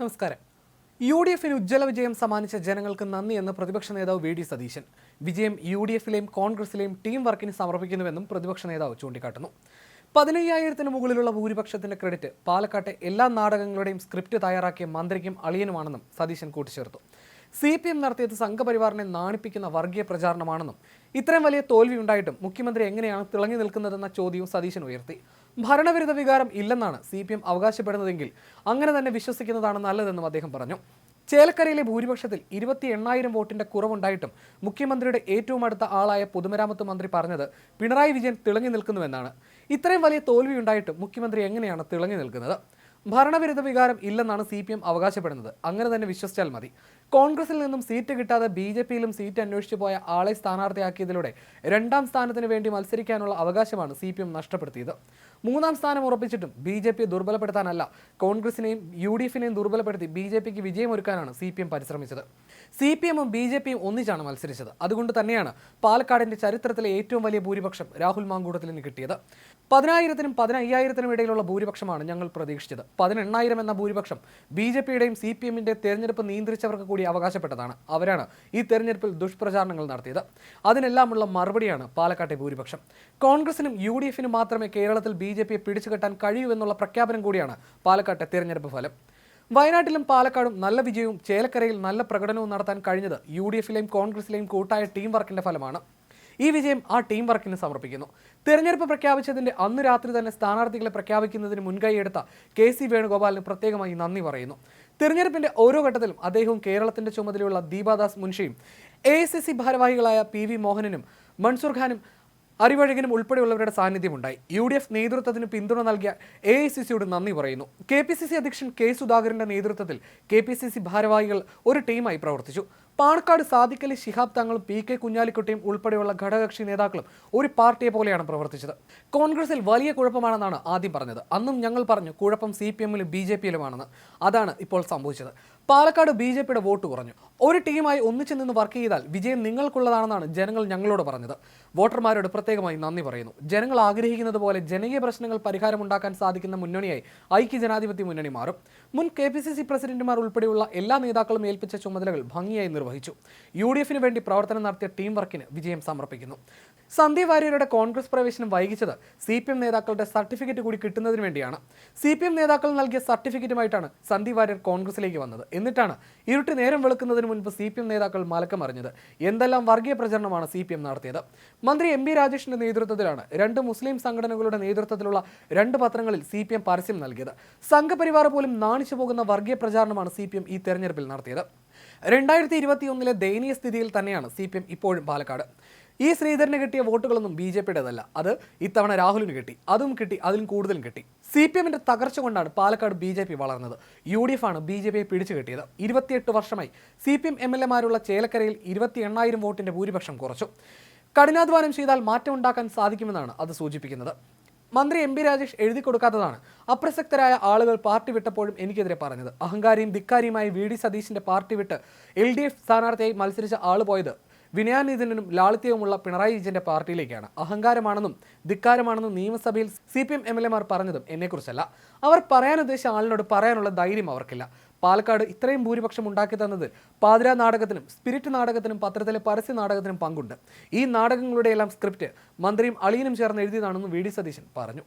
നമസ്കാരം. U D എഫിന് ഉജ്ജ്വല വിജയം സമ്മാനിച്ച ജനങ്ങൾക്ക് നന്ദി എന്ന് പ്രതിപക്ഷ നേതാവ് വി ഡി സതീശൻ. വിജയം യു ഡി എഫിലെയും കോൺഗ്രസിലെയും ടീം വർക്കിന് സമർപ്പിക്കുന്നുവെന്നും പ്രതിപക്ഷ നേതാവ് ചൂണ്ടിക്കാട്ടുന്നു. പതിനയ്യായിരത്തിന് മുകളിലുള്ള ഭൂരിപക്ഷത്തിന്റെ ക്രെഡിറ്റ് പാലക്കാട്ടെ എല്ലാ നാടകങ്ങളുടെയും സ്ക്രിപ്റ്റ് തയ്യാറാക്കിയ മന്ത്രിക്കും അളിയനുമാണെന്നും സതീശൻ കൂട്ടിച്ചേർത്തു. സി പി എം നടത്തിയത് സംഘപരിവാറിനെ നാണിപ്പിക്കുന്ന വർഗീയ പ്രചാരണമാണെന്നും ഇത്രയും വലിയ തോൽവി ഉണ്ടായിട്ടും മുഖ്യമന്ത്രി എങ്ങനെയാണ് തിളങ്ങി നിൽക്കുന്നതെന്ന ചോദ്യവും സതീശൻ ഉയർത്തി. ഭരണവിരുദ്ധ വികാരം ഇല്ലെന്നാണ് സി പി എം അവകാശപ്പെടുന്നതെങ്കിൽ അങ്ങനെ തന്നെ വിശ്വസിക്കുന്നതാണ് നല്ലതെന്നും അദ്ദേഹം പറഞ്ഞു. ചേലക്കരയിലെ ഭൂരിപക്ഷത്തിൽ ഇരുപത്തി എണ്ണായിരം വോട്ടിന്റെ കുറവുണ്ടായിട്ടും മുഖ്യമന്ത്രിയുടെ ഏറ്റവും അടുത്ത ആളായ പൊതുമരാമത്ത് മന്ത്രി പറഞ്ഞത് പിണറായി വിജയൻ തിളങ്ങി നിൽക്കുന്നുവെന്നാണ്. ഇത്രയും വലിയ തോൽവി ഉണ്ടായിട്ടും മുഖ്യമന്ത്രി എങ്ങനെയാണ് തിളങ്ങി നിൽക്കുന്നത്? ഭരണവിരുദ്ധ വികാരം ഇല്ലെന്നാണ് സി പി എം അവകാശപ്പെടുന്നത്. അങ്ങനെ തന്നെ വിശ്വസിച്ചാൽ മതി. കോൺഗ്രസിൽ നിന്നും സീറ്റ് കിട്ടാതെ ബി ജെ പിയിലും സീറ്റ് അന്വേഷിച്ചു പോയ ആളെ സ്ഥാനാർത്ഥിയാക്കിയതിലൂടെ രണ്ടാം സ്ഥാനത്തിന് വേണ്ടി മത്സരിക്കാനുള്ള അവകാശമാണ് സി പി എം നഷ്ടപ്പെടുത്തിയത്. മൂന്നാം സ്ഥാനം ഉറപ്പിച്ചിട്ടും ബി ജെ പി ദുർബലപ്പെടുത്താനല്ല കോൺഗ്രസിനെയും യു ഡി എഫിനെയും ദുർബലപ്പെടുത്തി ബി ജെ പിക്ക് വിജയമൊരുക്കാനാണ് സി പി എം പരിശ്രമിച്ചത്. സി പി എമ്മും ബി ജെ പിയും ഒന്നിച്ചാണ് മത്സരിച്ചത്. അതുകൊണ്ട് തന്നെയാണ് പാലക്കാടിന്റെ ചരിത്രത്തിലെ ഏറ്റവും വലിയ ഭൂരിപക്ഷം രാഹുൽ മാങ്കൂട്ടത്തിന് കിട്ടിയത്. പതിനായിരത്തിനും പതിനയ്യായിരത്തിനും ഇടയിലുള്ള ഭൂരിപക്ഷമാണ് ഞങ്ങൾ പ്രതീക്ഷിച്ചത്. പതിനെണ്ണായിരം എന്ന ഭൂരിപക്ഷം ബി ജെ പിയുടെയും സി പി എമ്മിന്റെ തെരഞ്ഞെടുപ്പ് നിയന്ത്രിച്ചവർക്ക് കൂടി അവകാശപ്പെട്ടതാണ്. അവരാണ് ഈ തെരഞ്ഞെടുപ്പിൽ ദുഷ്പ്രചാരണങ്ങൾ നടത്തിയത്. അതിനെല്ലാമുള്ള മറുപടിയാണ് പാലക്കാട്ടെ ഭൂരിപക്ഷം. കോൺഗ്രസിനും യു ഡി എഫിനും മാത്രമേ കേരളത്തിൽ ബി ജെ പിയെ പിടിച്ചുകെട്ടാൻ കഴിയൂ എന്നുള്ള പ്രഖ്യാപനം കൂടിയാണ് പാലക്കാട്ടെ തെരഞ്ഞെടുപ്പ് ഫലം. വയനാട്ടിലും പാലക്കാടും നല്ല വിജയവും ചേലക്കരയിൽ നല്ല പ്രകടനവും നടത്താൻ കഴിഞ്ഞത് യു ഡി എഫിലെയും കോൺഗ്രസിലെയും കൂട്ടായ ടീം വർക്കിന്റെ ഫലമാണ്. ഈ വിജയം ആ ടീം വർക്കിന് സമർപ്പിക്കുന്നു. തെരഞ്ഞെടുപ്പ് പ്രഖ്യാപിച്ചതിന്റെ അന്ന് രാത്രി തന്നെ സ്ഥാനാർത്ഥികളെ പ്രഖ്യാപിക്കുന്നതിന് മുൻകൈയെടുത്ത കെ സി വേണുഗോപാലിന് പ്രത്യേകമായി നന്ദി പറയുന്നു. തെരഞ്ഞെടുപ്പിന്റെ ഓരോ ഘട്ടത്തിലും അദ്ദേഹവും കേരളത്തിന്റെ ചുമതലയുള്ള ദീപാദാസ് മുൻഷിയും എ ഐ സി സി ഭാരവാഹികളായ പി വി മോഹനനും മൻസൂർ ഖാനും അറിവഴകനും ഉൾപ്പെടെയുള്ളവരുടെ സാന്നിധ്യമുണ്ടായി. യു ഡി എഫ് നേതൃത്വത്തിന് പിന്തുണ നൽകിയ എ ഐ സി സിയോട് നന്ദി പറയുന്നു. കെ പി സി സി അധ്യക്ഷൻ കെ സുധാകരന്റെ നേതൃത്വത്തിൽ കെ പി സി സി ഭാരവാഹികൾ ഒരു ടീമായി പ്രവർത്തിച്ചു. പാണക്കാട് സാദിഖലി ശിഹാബ് തങ്ങളും പി കെ കുഞ്ഞാലിക്കുട്ടിയും ഉൾപ്പെടെയുള്ള ഘടകകക്ഷി നേതാക്കളും ഒരു പാർട്ടിയെ പോലെയാണ് പ്രവർത്തിച്ചത്. കോൺഗ്രസിൽ വലിയ കുഴപ്പമാണെന്നാണ് ആദ്യം പറഞ്ഞത്. അന്നും ഞങ്ങൾ പറഞ്ഞു കുഴപ്പം സി പി എമ്മിലും ബി ജെ പിയിലുമാണെന്ന്. അതാണ് ഇപ്പോൾ സംഭവിച്ചത്. പാലക്കാട് ബി ജെ പിയുടെ വോട്ട് കുറഞ്ഞു. ഒരു ടീമായി ഒന്നിച്ചു നിന്ന് വർക്ക് ചെയ്താൽ വിജയം നിങ്ങൾക്കുള്ളതാണെന്നാണ് ജനങ്ങൾ ഞങ്ങളോട് പറഞ്ഞത്. വോട്ടർമാരോട് പ്രത്യേകമായി നന്ദി പറയുന്നു. ജനങ്ങൾ ആഗ്രഹിക്കുന്നത് പോലെ ജനകീയ പ്രശ്നങ്ങൾ പരിഹാരമുണ്ടാക്കാൻ സാധിക്കുന്ന മുന്നണിയായി ഐക്യ ജനാധിപത്യ മുന്നണി മാറും. മുൻ കെ പ്രസിഡന്റുമാർ ഉൾപ്പെടെയുള്ള എല്ലാ നേതാക്കളും ഏൽപ്പിച്ച ചുമതലകൾ ഭംഗിയായി നിർവഹിച്ചു യു ഡി എഫിന് വേണ്ടി പ്രവർത്തനം നടത്തിയ ടീം വർക്കിന് വിജയം സമർപ്പിക്കുന്നു. സന്ദീപ് വാര്യരുടെ കോൺഗ്രസ് പ്രവേശനം വൈകിച്ചത് സി പി എം നേതാക്കളുടെ സർട്ടിഫിക്കറ്റ് കൂടി കിട്ടുന്നതിന് വേണ്ടിയാണ്. സി പി എം നേതാക്കൾ നൽകിയ സർട്ടിഫിക്കറ്റുമായിട്ടാണ് സന്ദീപ് വാര്യർ കോൺഗ്രസിലേക്ക് വന്നത്. എന്നിട്ടാണ് ഇരുട്ട് നേരം വെളുക്കുന്നതിന് മുൻപ് സി പി എം നേതാക്കൾ മലക്കമറിഞ്ഞത് എന്തെല്ലാം വർഗീയ പ്രചരണമാണ് സി പി എം നടത്തിയത്? മന്ത്രി എം ബി രാജേഷിന്റെ നേതൃത്വത്തിലാണ് രണ്ട് മുസ്ലിം സംഘടനകളുടെ നേതൃത്വത്തിലുള്ള രണ്ട് പത്രങ്ങളിൽ സി പി എം പരസ്യം നൽകിയത്. സംഘപരിവാർ പോലും നാണിച്ചു പോകുന്ന വർഗീയ പ്രചാരണമാണ് സി പി എം ഈ തെരഞ്ഞെടുപ്പിൽ നടത്തിയത്. രണ്ടായിരത്തി ഇരുപത്തി ഒന്നിലെ ദയനീയ സ്ഥിതിയിൽ തന്നെയാണ് സി പി എം ഇപ്പോഴും പാലക്കാട്. ഈ ശ്രീധരന് കിട്ടിയ വോട്ടുകളൊന്നും ബി ജെ പിയുടേതല്ല. അത് ഇത്തവണ രാഹുലിന് കിട്ടി. അതും കിട്ടി അതിലും കൂടുതലും കിട്ടി. സി പി എമ്മിന്റെ തകർച്ച കൊണ്ടാണ് പാലക്കാട് ബി ജെ പി വളർന്നത്. യു ഡി എഫ് ആണ് ബി ജെ പിയെ പിടിച്ചു കിട്ടിയത്. ഇരുപത്തിയെട്ട് വർഷമായി C P M M L എമാരുള്ള ചേലക്കരയിൽ ഇരുപത്തി എണ്ണായിരം വോട്ടിന്റെ ഭൂരിപക്ഷം കുറച്ചു. കഠിനാധ്വാനം ചെയ്താൽ മാറ്റം ഉണ്ടാക്കാൻ സാധിക്കുമെന്നാണ് അത് സൂചിപ്പിക്കുന്നത്. മന്ത്രി എം പി രാജേഷ് എഴുതി കൊടുക്കാത്തതാണ്. അപ്രസക്തരായ ആളുകൾ പാർട്ടി വിട്ടപ്പോഴും എനിക്കെതിരെ പറഞ്ഞത്. അഹങ്കാരിയും ധിക്കാരിയുമായി വി ഡി സതീശിന്റെ പാർട്ടി വിട്ട് എൽ ഡി എഫ് സ്ഥാനാർത്ഥിയായി മത്സരിച്ച ആൾ പോയത് വിനയാനിധനും ലാളിത്യവുമുള്ള പിണറായി വിജയന്റെ പാർട്ടിയിലേക്കാണ്. അഹങ്കാരമാണെന്നും ധിക്കാരമാണെന്നും നിയമസഭയിൽ C P M M L എമാർ പറഞ്ഞതും എന്നെക്കുറിച്ചല്ല. അവർ പറയാനുദ്ദേശിച്ച ആളിനോട് പറയാനുള്ള ധൈര്യം അവർക്കില്ല. പാലക്കാട് ഇത്രയും ഭൂരിപക്ഷം ഉണ്ടാക്കി തന്നത് പാതിര നാടകത്തിനും സ്പിരിറ്റ് നാടകത്തിനും പത്രത്തിലെ പരസ്യ നാടകത്തിനും പങ്കുണ്ട്. ഈ നാടകങ്ങളുടെയെല്ലാം സ്ക്രിപ്റ്റ് മന്ത്രിയും അളിയനും ചേർന്ന് എഴുതിയതാണെന്നും വി ഡി സതീശൻ പറഞ്ഞു.